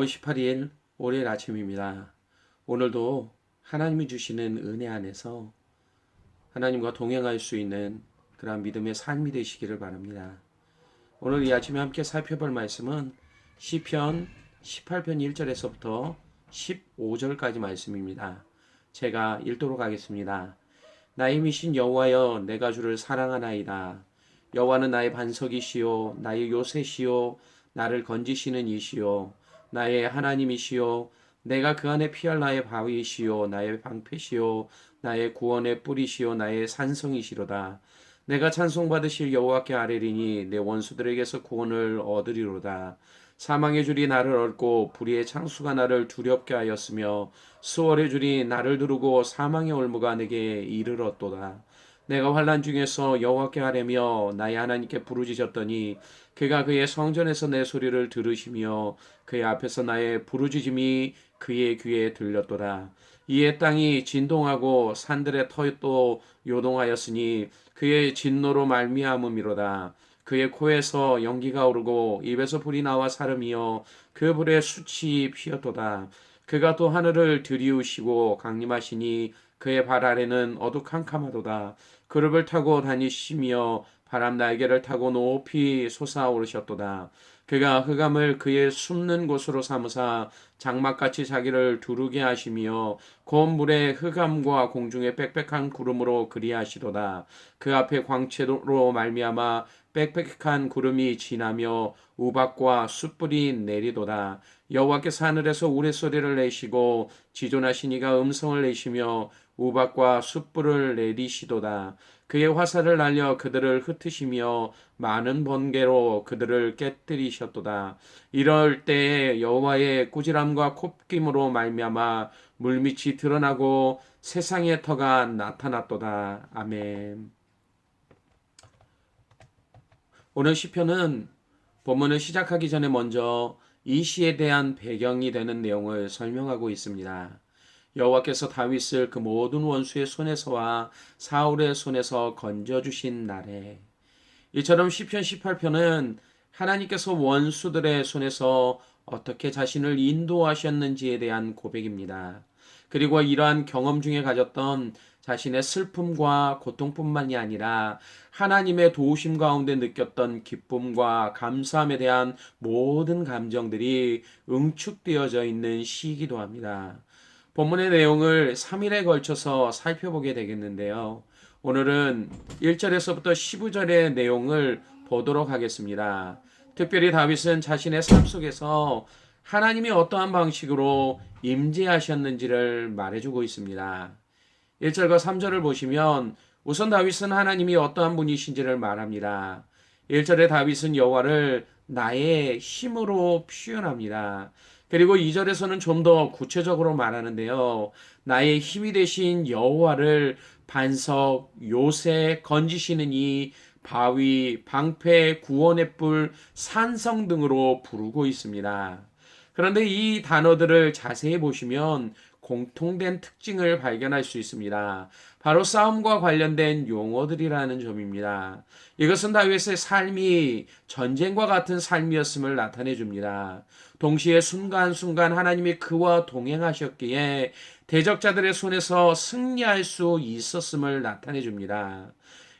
5월 18일 월요일 아침입니다. 오늘도 하나님이 주시는 은혜 안에서 하나님과 동행할 수 있는 그러한 믿음의 삶이 되시기를 바랍니다. 오늘 이 아침에 함께 살펴볼 말씀은 시편 18편 1절에서부터 15절까지 말씀입니다. 제가 읽도록 하겠습니다. 나의 미신 여호와여 내가 주를 사랑하나이다. 여호와는 나의 반석이시요 나의 요새시요 나를 건지시는 이시요 나의 하나님이시요 내가 그 안에 피할 나의 바위이시요 나의 방패시요 나의 구원의 뿌리시요 나의 산성이시로다. 내가 찬송받으실 여호와께 아뢰리니 내 원수들에게서 구원을 얻으리로다. 사망의 줄이 나를 얻고 불의의 창수가 나를 두렵게 하였으며 수월의 줄이 나를 두르고 사망의 올무가 내게 이르렀도다 내가 환란 중에서 여호와께 하려며 나의 하나님께 부르짖었더니 그가 그의 성전에서 내 소리를 들으시며 그의 앞에서 나의 부르짖음이 그의 귀에 들렸도다. 이에 땅이 진동하고 산들의 터도 요동하였으니 그의 진노로 말미암음이로다. 그의 코에서 연기가 오르고 입에서 불이 나와 사름이여 그 불에 숯이 피었도다. 그가 또 하늘을 들이우시고 강림하시니 그의 발 아래는 어두캄캄하도다. 그룹을 타고 다니시며 바람 날개를 타고 높이 솟아오르셨도다. 그가 흑암을 그의 숨는 곳으로 삼으사 장막같이 자기를 두르게 하시며 고운 물의 흑암과 공중의 빽빽한 구름으로 그리하시도다. 그 앞에 광채로 말미암아 빽빽한 구름이 지나며 우박과 숯불이 내리도다. 여호와께서 하늘에서 우레소리를 내시고 지존하신 이가 음성을 내시며 우박과 숯불을 내리시도다. 그의 화살을 날려 그들을 흩으시며 많은 번개로 그들을 깨뜨리셨도다. 이럴 때에 여호와의 꾸지람과 콧김으로 말미암아 물밑이 드러나고 세상의 터가 나타났도다. 아멘. 오늘 시편은 본문을 시작하기 전에 먼저 이 시에 대한 배경이 되는 내용을 설명하고 있습니다. 여호와께서 다윗을 그 모든 원수의 손에서와 사울의 손에서 건져 주신 날에 이처럼 시편 18편은 하나님께서 원수들의 손에서 어떻게 자신을 인도하셨는지에 대한 고백입니다. 그리고 이러한 경험 중에 가졌던 자신의 슬픔과 고통뿐만이 아니라 하나님의 도우심 가운데 느꼈던 기쁨과 감사함에 대한 모든 감정들이 응축되어져 있는 시이기도 합니다. 본문의 내용을 3일에 걸쳐서 살펴보게 되겠는데요. 오늘은 1절에서부터 15절의 내용을 보도록 하겠습니다. 특별히 다윗은 자신의 삶 속에서 하나님이 어떠한 방식으로 임재하셨는지를 말해주고 있습니다. 1절과 3절을 보시면 우선 다윗은 하나님이 어떠한 분이신지를 말합니다. 1절에 다윗은 여호와를 나의 힘으로 표현합니다. 그리고 2절에서는 좀 더 구체적으로 말하는데요. 나의 힘이 되신 여호와를 반석, 요새, 건지시는 이 바위, 방패, 구원의 뿔, 산성 등으로 부르고 있습니다. 그런데 이 단어들을 자세히 보시면 공통된 특징을 발견할 수 있습니다. 바로 싸움과 관련된 용어들이라는 점입니다. 이것은 다윗의 삶이 전쟁과 같은 삶이었음을 나타내 줍니다. 동시에 순간순간 하나님이 그와 동행하셨기에 대적자들의 손에서 승리할 수 있었음을 나타내 줍니다.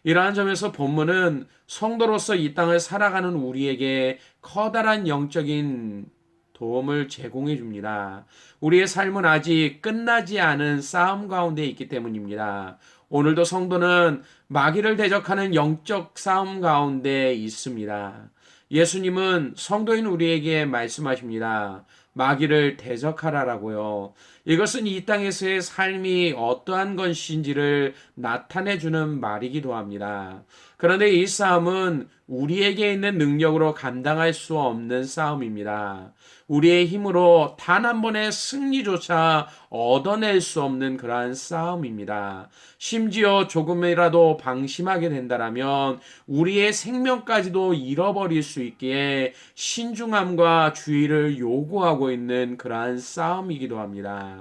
이러한 점에서 본문은 성도로서 이 땅을 살아가는 우리에게 커다란 영적인 도움을 제공해 줍니다. 우리의 삶은 아직 끝나지 않은 싸움 가운데 있기 때문입니다. 오늘도 성도는 마귀를 대적하는 영적 싸움 가운데 있습니다. 예수님은 성도인 우리에게 말씀하십니다. 마귀를 대적하라라고요. 이것은 이 땅에서의 삶이 어떠한 것인지를 나타내 주는 말이기도 합니다. 그런데 이 싸움은 우리에게 있는 능력으로 감당할 수 없는 싸움입니다. 우리의 힘으로 단 한 번의 승리조차 얻어낼 수 없는 그러한 싸움입니다. 심지어 조금이라도 방심하게 된다면 우리의 생명까지도 잃어버릴 수 있기에 신중함과 주의를 요구하고 있는 그러한 싸움이기도 합니다.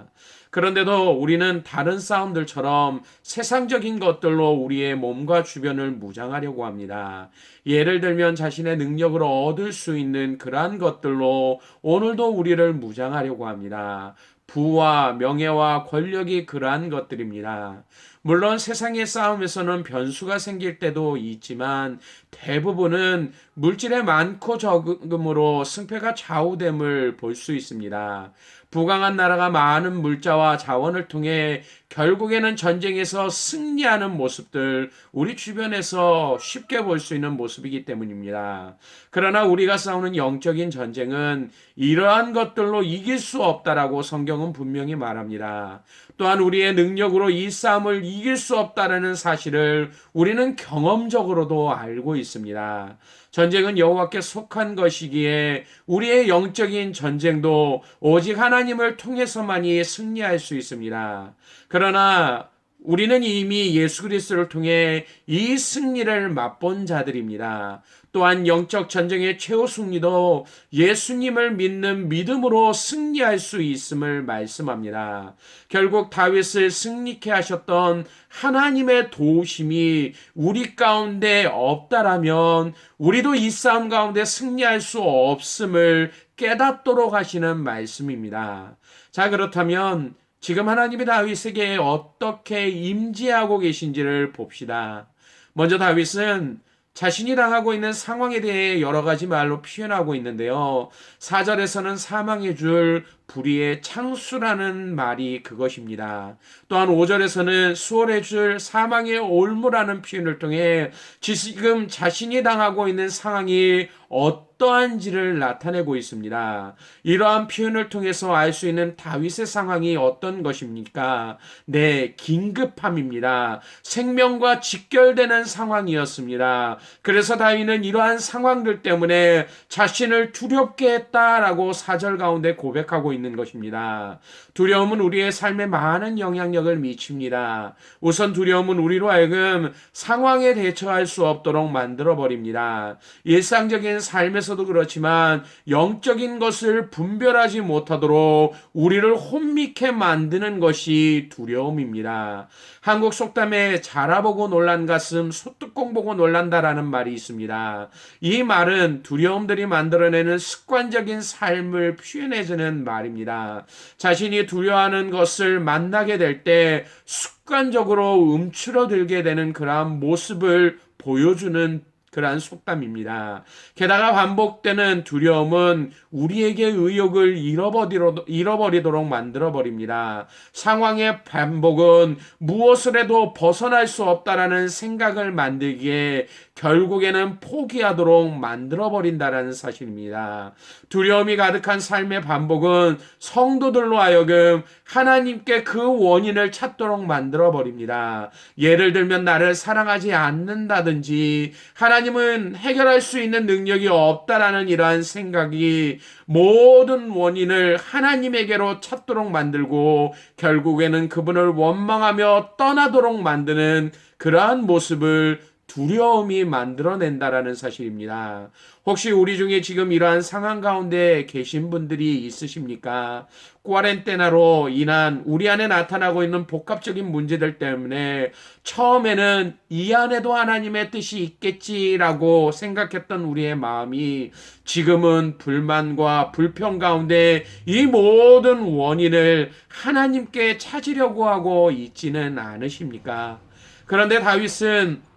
그런데도 우리는 다른 싸움들처럼 세상적인 것들로 우리의 몸과 주변을 무장하려고 합니다. 예를 들면 자신의 능력으로 얻을 수 있는 그러한 것들로 오늘도 우리를 무장하려고 합니다. 부와 명예와 권력이 그러한 것들입니다. 물론 세상의 싸움에서는 변수가 생길 때도 있지만 대부분은 물질의 많고 적음으로 승패가 좌우됨을 볼 수 있습니다. 부강한 나라가 많은 물자와 자원을 통해 결국에는 전쟁에서 승리하는 모습들 우리 주변에서 쉽게 볼 수 있는 모습이기 때문입니다. 그러나 우리가 싸우는 영적인 전쟁은 이러한 것들로 이길 수 없다라고 성경은 분명히 말합니다. 또한 우리의 능력으로 이 싸움을 이길 수 없다라는 사실을 우리는 경험적으로도 알고 있습니다. 전쟁은 여호와께 속한 것이기에 우리의 영적인 전쟁도 오직 하나님을 통해서만이 승리할 수 있습니다. 그러나 우리는 이미 예수 그리스도를 통해 이 승리를 맛본 자들입니다. 또한 영적 전쟁의 최후 승리도 예수님을 믿는 믿음으로 승리할 수 있음을 말씀합니다. 결국 다윗을 승리케 하셨던 하나님의 도우심이 우리 가운데 없다라면 우리도 이 싸움 가운데 승리할 수 없음을 깨닫도록 하시는 말씀입니다. 자, 그렇다면 지금 하나님이 다윗에게 어떻게 임재하고 계신지를 봅시다. 먼저 다윗은 자신이 당하고 있는 상황에 대해 여러 가지 말로 표현하고 있는데요. 4절에서는 사망의 줄 불의의 창수라는 말이 그것입니다. 또한 5절에서는 수월의 줄 사망의 올무라는 표현을 통해 지금 자신이 당하고 있는 상황이 어떠한지를 나타내고 있습니다. 이러한 표현을 통해서 알 수 있는 다윗의 상황이 어떤 것입니까? 네, 긴급함입니다. 생명과 직결되는 상황이었습니다. 그래서 다윗은 이러한 상황들 때문에 자신을 두렵게 했다라고 사절 가운데 고백하고 있는 것입니다. 두려움은 우리의 삶에 많은 영향력을 미칩니다. 우선 두려움은 우리로 하여금 상황에 대처할 수 없도록 만들어 버립니다. 일상적인 삶에서도 그렇지만 영적인 것을 분별하지 못하도록 우리를 혼미케 만드는 것이 두려움입니다. 한국 속담에 자라보고 놀란 가슴 소뚜껑 보고 놀란다라는 말이 있습니다. 이 말은 두려움들이 만들어내는 습관적인 삶을 표현해주는 말입니다. 자신이 두려워하는 것을 만나게 될 때 습관적으로 움츠러들게 되는 그러한 모습을 보여주는 그러한 속담입니다. 게다가 반복되는 두려움은 우리에게 의욕을 잃어버리도록 만들어버립니다. 상황의 반복은 무엇을 해도 벗어날 수 없다라는 생각을 만들기에 결국에는 포기하도록 만들어버린다라는 사실입니다. 두려움이 가득한 삶의 반복은 성도들로 하여금 하나님께 그 원인을 찾도록 만들어버립니다. 예를 들면 나를 사랑하지 않는다든지 하나님은 해결할 수 있는 능력이 없다라는 이러한 생각이 모든 원인을 하나님에게로 찾도록 만들고 결국에는 그분을 원망하며 떠나도록 만드는 그러한 모습을 두려움이 만들어낸다라는 사실입니다. 혹시 우리 중에 지금 이러한 상황 가운데 계신 분들이 있으십니까? 꾸아렌테나로 인한 우리 안에 나타나고 있는 복합적인 문제들 때문에 처음에는 이 안에도 하나님의 뜻이 있겠지라고 생각했던 우리의 마음이 지금은 불만과 불평 가운데 이 모든 원인을 하나님께 찾으려고 하고 있지는 않으십니까? 그런데 다윗은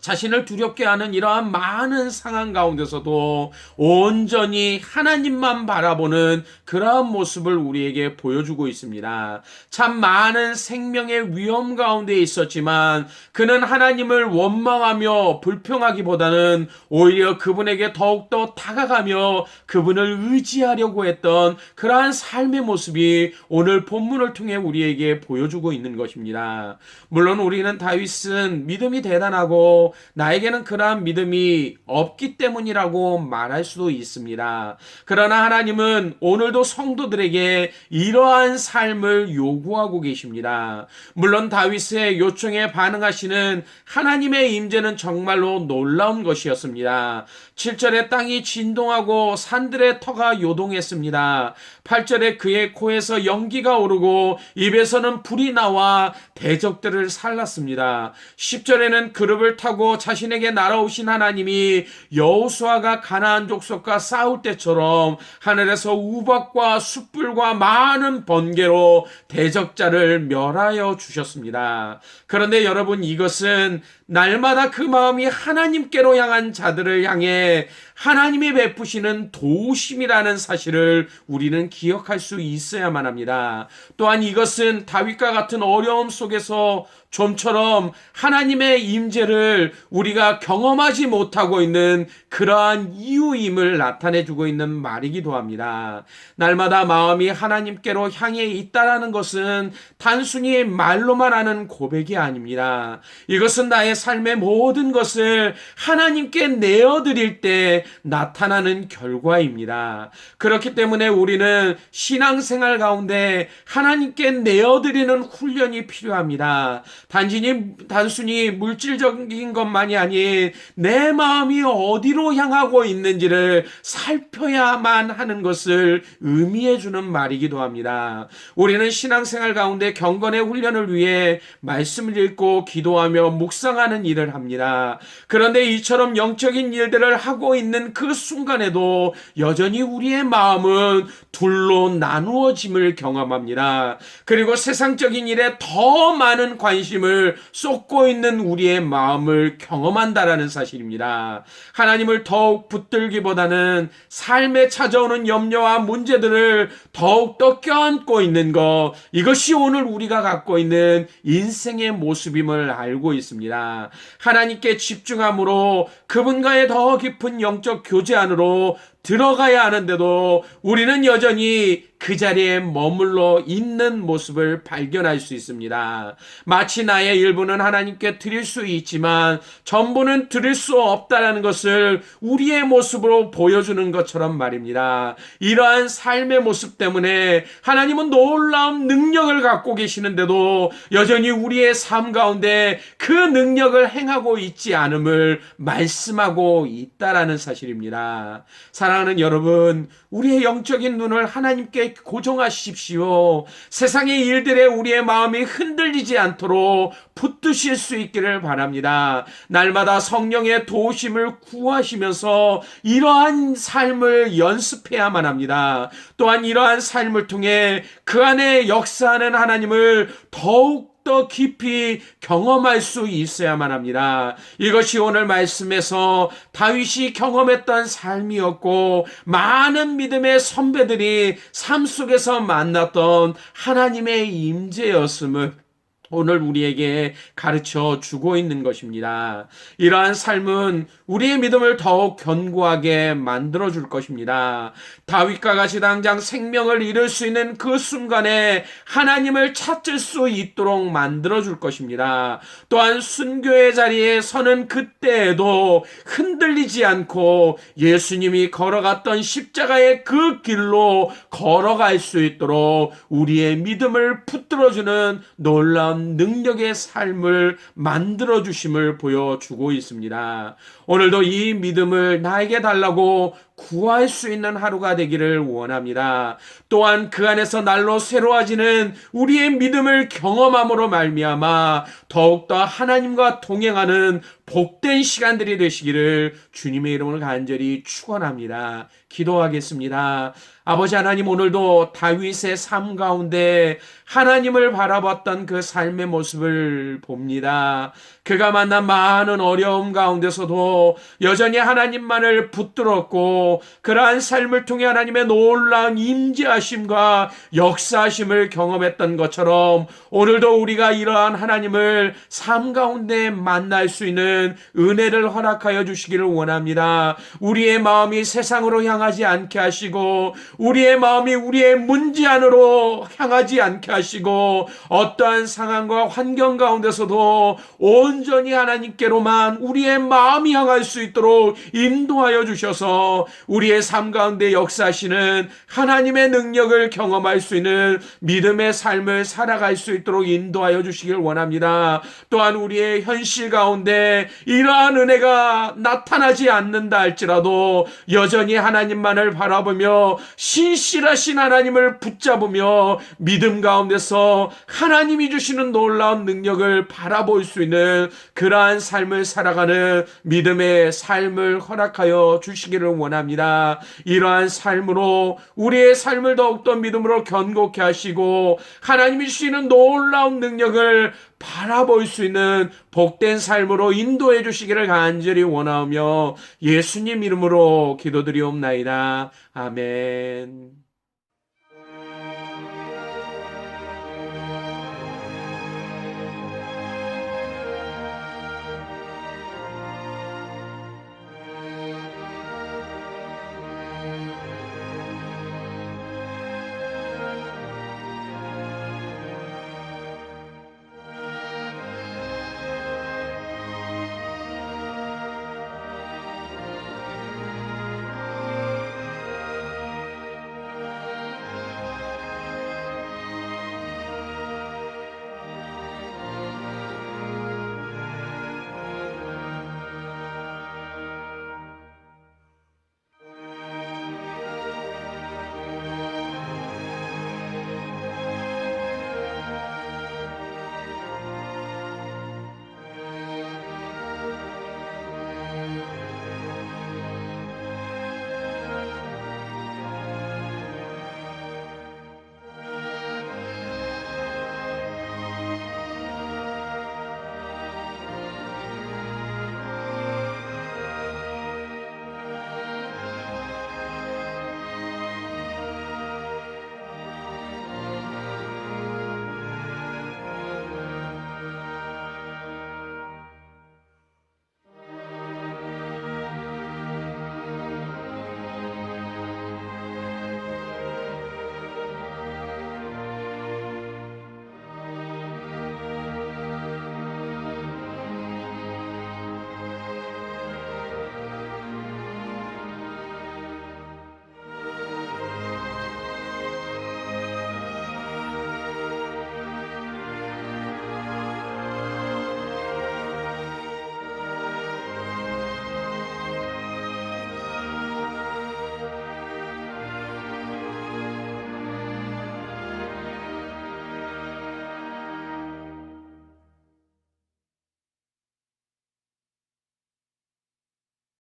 자신을 두렵게 하는 이러한 많은 상황 가운데서도 온전히 하나님만 바라보는 그러한 모습을 우리에게 보여주고 있습니다. 참 많은 생명의 위험 가운데 있었지만 그는 하나님을 원망하며 불평하기보다는 오히려 그분에게 더욱더 다가가며 그분을 의지하려고 했던 그러한 삶의 모습이 오늘 본문을 통해 우리에게 보여주고 있는 것입니다. 물론 우리는 다윗은 믿음이 대단하고 나에게는 그러한 믿음이 없기 때문이라고 말할 수도 있습니다. 그러나 하나님은 오늘도 성도들에게 이러한 삶을 요구하고 계십니다. 물론 다윗의 요청에 반응하시는 하나님의 임재는 정말로 놀라운 것이었습니다. 7절에 땅이 진동하고 산들의 터가 요동했습니다. 8절에 그의 코에서 연기가 오르고 입에서는 불이 나와 대적들을 살랐습니다. 10절에는 그룹을 타고 자신에게 날아오신 하나님이 여호수아가 가나안 족속과 싸울 때처럼 하늘에서 우박과 숯불과 많은 번개로 대적자를 멸하여 주셨습니다. 그런데 여러분 이것은 날마다 그 마음이 하나님께로 향한 자들을 향해 하나님이 베푸시는 도우심이라는 사실을 우리는 기억할 수 있어야만 합니다. 또한 이것은 다윗과 같은 어려움 속에서 좀처럼 하나님의 임재를 우리가 경험하지 못하고 있는 그러한 이유임을 나타내 주고 있는 말이기도 합니다. 날마다 마음이 하나님께로 향해 있다라는 것은 단순히 말로만 하는 고백이 아닙니다. 이것은 나의 삶의 모든 것을 하나님께 내어드릴 때 나타나는 결과입니다. 그렇기 때문에 우리는 신앙생활 가운데 하나님께 내어드리는 훈련이 필요합니다. 단순히, 단순히 물질적인 것만이 아닌 내 마음이 어디로 향하고 있는지를 살펴야만 하는 것을 의미해 주는 말이기도 합니다. 우리는 신앙생활 가운데 경건의 훈련을 위해 말씀을 읽고 기도하며 묵상하 는 일을 합니다. 그런데 이처럼 영적인 일들을 하고 있는 그 순간에도 여전히 우리의 마음은 둘로 나누어짐을 경험합니다. 그리고 세상적인 일에 더 많은 관심을 쏟고 있는 우리의 마음을 경험한다라는 사실입니다. 하나님을 더욱 붙들기보다는 삶에 찾아오는 염려와 문제들을 더욱더 껴안고 있는 것, 이것이 오늘 우리가 갖고 있는 인생의 모습임을 알고 있습니다. 하나님께 집중함으로 그분과의 더 깊은 영적 교제 안으로 들어가야 하는데도 우리는 여전히 그 자리에 머물러 있는 모습을 발견할 수 있습니다. 마치 나의 일부는 하나님께 드릴 수 있지만 전부는 드릴 수 없다라는 것을 우리의 모습으로 보여주는 것처럼 말입니다. 이러한 삶의 모습 때문에 하나님은 놀라운 능력을 갖고 계시는데도 여전히 우리의 삶 가운데 그 능력을 행하고 있지 않음을 말씀하고 있다라는 사실입니다. 사랑 하는 여러분, 우리의 영적인 눈을 하나님께 고정하십시오. 세상의 일들에 우리의 마음이 흔들리지 않도록 붙드실 수 있기를 바랍니다. 날마다 성령의 도우심을 구하시면서 이러한 삶을 연습해야만 합니다. 또한 이러한 삶을 통해 그 안에 역사하는 하나님을 더욱 더 깊이 경험할 수 있어야만 합니다. 이것이 오늘 말씀에서 다윗이 경험했던 삶이었고 많은 믿음의 선배들이 삶 속에서 만났던 하나님의 임재였음을 오늘 우리에게 가르쳐 주고 있는 것입니다. 이러한 삶은 우리의 믿음을 더욱 견고하게 만들어 줄 것입니다. 다윗과 같이 당장 생명을 잃을 수 있는 그 순간에 하나님을 찾을 수 있도록 만들어 줄 것입니다. 또한 순교의 자리에 서는 그때에도 흔들리지 않고 예수님이 걸어갔던 십자가의 그 길로 걸어갈 수 있도록 우리의 믿음을 붙들어 주는 놀라운 능력의 삶을 만들어 주심을 보여주고 있습니다. 오늘도 이 믿음을 나에게 달라고 구할 수 있는 하루가 되기를 원합니다. 또한 그 안에서 날로 새로워지는 우리의 믿음을 경험함으로 말미암아 더욱더 하나님과 동행하는 복된 시간들이 되시기를 주님의 이름을 간절히 축원합니다. 기도하겠습니다. 아버지 하나님 오늘도 다윗의 삶 가운데 하나님을 바라봤던 그 삶의 모습을 봅니다. 그가 만난 많은 어려움 가운데서도 여전히 하나님만을 붙들었고 그러한 삶을 통해 하나님의 놀라운 임재하심과 역사하심을 경험했던 것처럼 오늘도 우리가 이러한 하나님을 삶 가운데 만날 수 있는 은혜를 허락하여 주시기를 원합니다. 우리의 마음이 세상으로 향하지 않게 하시고 우리의 마음이 우리의 문제 안으로 향하지 않게 하시고 어떠한 상황과 환경 가운데서도 온전히 하나님께로만 우리의 마음이 향 할수 있도록 인도하여 주셔서 우리의 삶 가운데 역사하시는 하나님의 능력을 경험할 수 있는 믿음의 삶을 살아갈 수 있도록 인도하여 주시길 원합니다. 또한 우리의 현실 가운데 이러한 은혜가 나타나지 않는다 할지라도 여전히 하나님만을 바라보며 신실하신 하나님을 붙잡으며 믿음 가운데서 하나님이 주시는 놀라운 능력을 바라볼 수 있는 그러한 삶을 살아가는 믿음의 삶을 허락하여 주시기를 원합니다. 이러한 삶으로 우리의 삶을 더욱더 믿음으로 견고케 하시고 하나님이 주시는 놀라운 능력을 바라볼 수 있는 복된 삶으로 인도해 주시기를 간절히 원하며 예수님 이름으로 기도드리옵나이다. 아멘.